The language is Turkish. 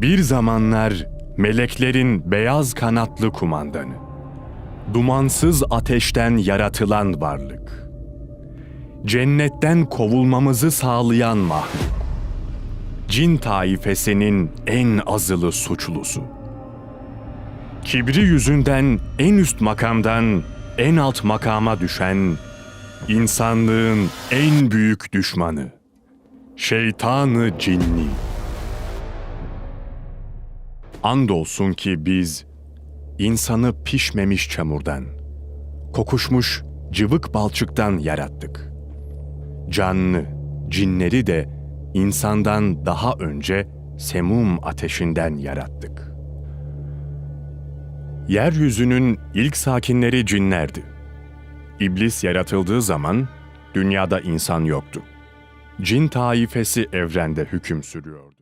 Bir zamanlar meleklerin beyaz kanatlı kumandanı. Dumansız ateşten yaratılan varlık. Cennetten kovulmamızı sağlayan mahluk. Cin taifesinin en azılı suçlusu. Kibri yüzünden en üst makamdan en alt makama düşen insanlığın en büyük düşmanı. Şeytanı cinni. Andolsun ki biz insanı pişmemiş çamurdan, kokuşmuş cıvık balçıktan yarattık. Canlı, cinleri de insandan daha önce semum ateşinden yarattık. Yeryüzünün ilk sakinleri cinlerdi. İblis yaratıldığı zaman dünyada insan yoktu. Cin taifesi evrende hüküm sürüyordu.